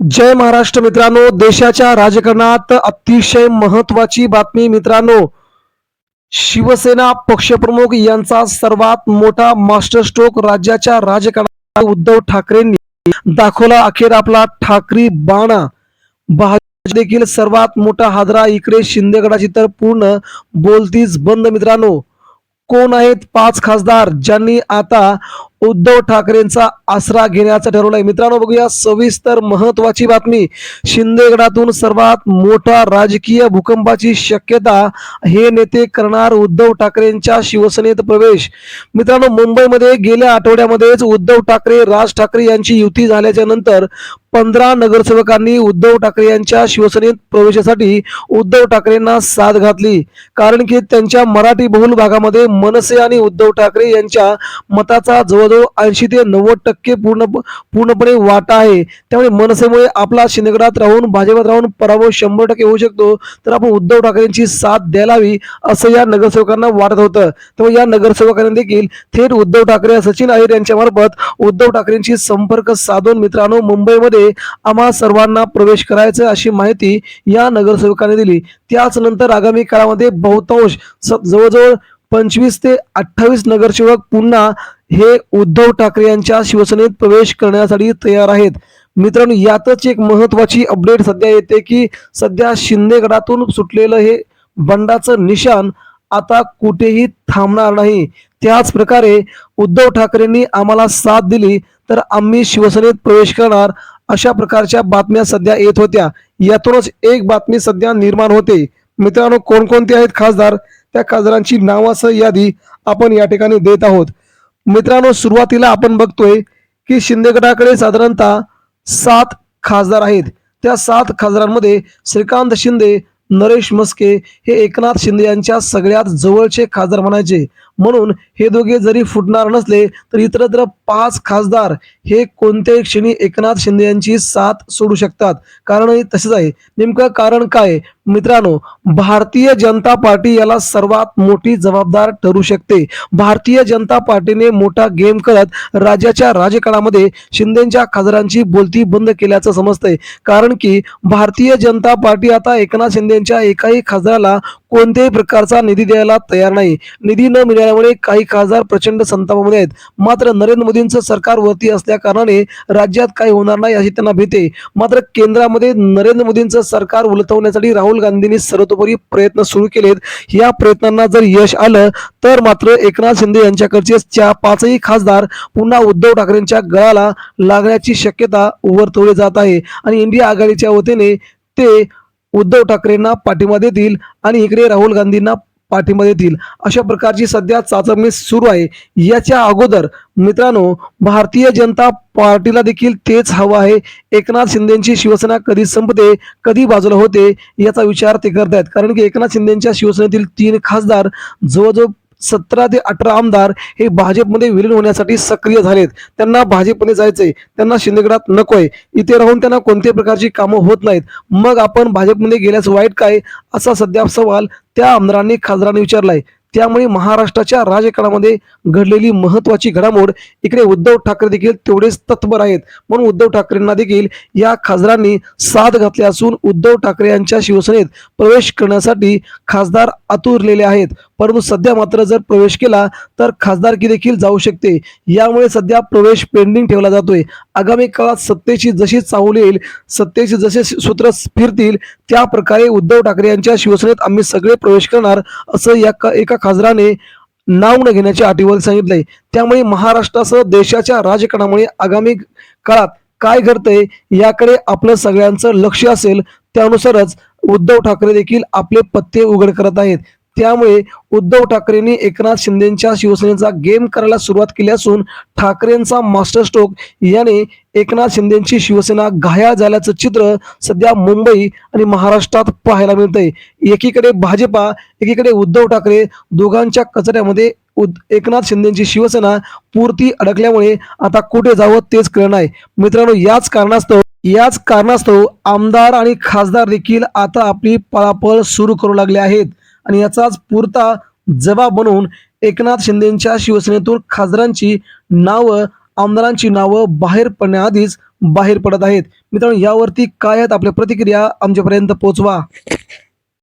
जय महाराष्ट्र मित्रांनो देशाच्या राजकारणात अतिशय महत्वाची बातमी मित्रांनो शिवसेना पक्षप्रमुख यांचा सर्वात मोठा मास्टर स्ट्रोक राज्याच्या राजकारणात उद्धव ठाकरेंनी दाखवला अखेर आपला ठाकरी बाणा. भाजप देखील सर्वात मोठा हादरा इकडे शिंदेगडाची तर पूर्ण बोलतीच बंद मित्रांनो. कोण आहेत पाच खासदार ज्यांनी आता उद्धव ठाकरेंचा आसरा घेण्याचं ठरवलंय. मित्रांनो बघूया सविस्तर महत्वाची बातमी. शिंदेगडातून सर्वात मोठा राजकीय भूकंपाची शक्यता हे नेते करणार उद्धव ठाकरेंच्या शिवसेनेत प्रवेश. मित्रांनो मुंबईमध्ये गेल्या आठवड्यामध्येच उद्धव ठाकरे राज ठाकरे यांची युती झाल्याच्यानंतर पंधरा नगरसेवकांनी उद्धव ठाकरे यांच्या शिवसेनेत प्रवेशासाठी उद्धव ठाकरेंना साथ घातली. कारण की त्यांच्या मराठी बहुल भागामध्ये मनसे आणि उद्धव ठाकरे यांच्या मताचा जवळजवळ ऐंशी ते नव्वद टक्के पूर्ण पूर्णपणे वाटा आहे. त्यामुळे मनसेमुळे आपला शिंदेगडात राहून भाजपात राहून पराभव शंभर टक्के होऊ शकतो. तर आपण उद्धव ठाकरेंची साथ द्यायला हवी असं या नगरसेवकांना वाटत होतं. त्यामुळे या नगरसेवकांनी देखील थेट उद्धव ठाकरे सचिन अहिर यांच्यामार्फत उद्धव ठाकरेंशी संपर्क साधून मित्रांनो मुंबईमध्ये आम्हा सर्वांना प्रवेश करायचं अशी माहिती या नगरसेवकांनी दिली. त्याचनंतर आगामी काळामध्ये बहुतांश जवळजवळ पंचवीस ते अठ्ठावीस नगरसेवक पुन्हा हे उद्धव ठाकरे यांच्या शिवसेनेत प्रवेश करण्यासाठी तयार आहेत. मित्रांनो यातच एक महत्वाची अपडेट सध्या येते की सध्या शिंदेगडातून सुटलेलं हे बंडाचं निशाण आता कुठेही थांबणार नाही. त्याच प्रकारे उद्धव ठाकरेंनी आम्हाला साथ दिली तर आम्ही शिवसेनेत प्रवेश करणार अशा प्रकारच्या बातम्या सध्या येत होत्या. यातूनच एक बातमी सध्या निर्माण होते. मित्रांनो कोणकोणते आहेत खासदार? त्या खासदारांची नावासह यादी आपण या ठिकाणी देत आहोत. मित्रांनो सुरुवातीला आपण बघतोय की शिंदे गटाकडे साधारणतः सात खासदार आहेत. त्या सात खासदारांमध्ये श्रीकांत शिंदे नरेश मस्के हे एकनाथ शिंदे यांच्या सगळ्यात जवळचे खासदार म्हणायचे. म्हणून हे दोघे जरी फुटणार नसले तर इतरत्र पाच खासदार हे कोणत्याही क्षणी एकनाथ शिंदे यांची साथ सोडू शकतात. कारण तसेच आहे. नेमकं कारण काय? मित्रांनो भारतीय जनता पार्टी याला सर्वात मोठी जबाबदार ठरू शकते. भारतीय जनता पार्टीने मोठा गेम करत राज्याच्या राजकारणामध्ये शिंदेच्या खासदारांची बोलती बंद केल्याचं समजतंय. कारण की भारतीय जनता पार्टी आता एकनाथ शिंदेच्या एकाही खासदाराला कोणत्याही प्रकारचा निधी द्यायला तयार नाही. निधी न मिळाल्यामुळे काही खासदार प्रचंड संतापामध्ये आहेत. मात्र नरेंद्र मोदींचं सरकार वरती असल्याकारणाने राज्यात काही होणार नाही अशी त्यांना भीती मात्र केंद्रामध्ये नरेंद्र मोदींचं सरकार उलटवण्यासाठी राहुल गांधींनी सर्वतोपरी प्रयत्न सुरू केलेत. या प्रयत्नांना जर यश आलं तर मात्र एकनाथ शिंदे यांच्याकडचे च्या पाचही खासदार पुन्हा उद्धव ठाकरेंच्या गळाला लागण्याची शक्यता वर्तवली जात आहे. आणि इंडिया आघाडीच्या वतीने ते उद्धव ठाकरेंना पाठिंबा देतील आणि इकडे राहुल गांधींना पाठिंबा देतील. अशा प्रकारची सध्या चाचपणी सुरू आहे. याच्या अगोदर मित्रांनो भारतीय जनता पार्टीला देखील तेच हवं आहे. एकनाथ शिंदेची शिवसेना कधी संपते कधी बाजूला होते याचा विचार ते करतायत. कारण की एकनाथ शिंदेच्या शिवसेनेतील तीन खासदार जवळजवळ सतरा ते अठरा आमदार हे भाजपमध्ये विलीन होण्यासाठी सक्रिय झालेत. त्यांना भाजपमध्ये जायचंय. त्यांना शिंदेगडात नकोय. इथे राहून त्यांना कोणत्याही प्रकारची कामं होत नाहीत. मग आपण भाजपमध्ये गेल्यास वाईट काय? असा सध्या सवाल त्या आमदारांनी खासदारांनी विचारलाय. त्यामुळे महाराष्ट्राच्या राजकारणामध्ये घडलेली महत्वाची घडामोड इकडे उद्धव ठाकरे देखील तेवढेच तत्पर आहेत. म्हणून उद्धव ठाकरेंना देखील या खासदारांनी साथ घातली असून उद्धव ठाकरे यांच्या शिवसेनेत प्रवेश करण्यासाठी खासदार आतुरलेले आहेत. परंतु सध्या मात्र जर प्रवेश केला तर खासदारकी देखील जाऊ शकते. यामुळे सध्या प्रवेश पेंडिंग ठेवला जातोय. आगामी काळात सत्तेची जशी चाहूल येईल सत्तेचे जसे सूत्र फिरतील त्या प्रकारे उद्धव ठाकरे यांच्या शिवसेनेत आम्ही सगळे प्रवेश करणार असं या एका खासदाराने नाव न घेण्याच्या अटीवर सांगितले. त्यामुळे महाराष्ट्रासह देशाच्या राजकारणामुळे आगामी काळात काय घडतंय याकडे आपलं सगळ्यांचं लक्ष असेल. त्यानुसारच उद्धव ठाकरे देखील आपले पत्ते उघड करत आहेत. त्यामुळे उद्धव ठाकरेंनी एकनाथ शिंदेच्या शिवसेनेचा गेम करायला सुरुवात केली असून ठाकरेंचा मास्टर स्ट्रोक याने एकनाथ शिंदेची शिवसेना घायाळ झाल्याचं चित्र सध्या मुंबई आणि महाराष्ट्रात पाहायला मिळतंय. एकीकडे भाजपा एकीकडे उद्धव ठाकरे दोघांच्या कचऱ्यामध्ये उद- एकनाथ शिंदेची शिवसेना पूर्ती अडकल्यामुळे आता कुठे जावं तेच कळणार आहे मित्रांनो याच कारणास्तव याच कारणास्तव आमदार आणि खासदार देखील आता आपली पळापळ सुरू करू लागले आहेत. आणि याचाच पुरता जबाब म्हणून एकनाथ शिंदेच्या शिवसेनेतून खासदारांची नावं आमदारांची नावं बाहेर पडण्याआधीच बाहेर पडत आहेत. मित्रांनो यावरती काय आहेत आपल्या प्रतिक्रिया? आमच्यापर्यंत पोहोचवा.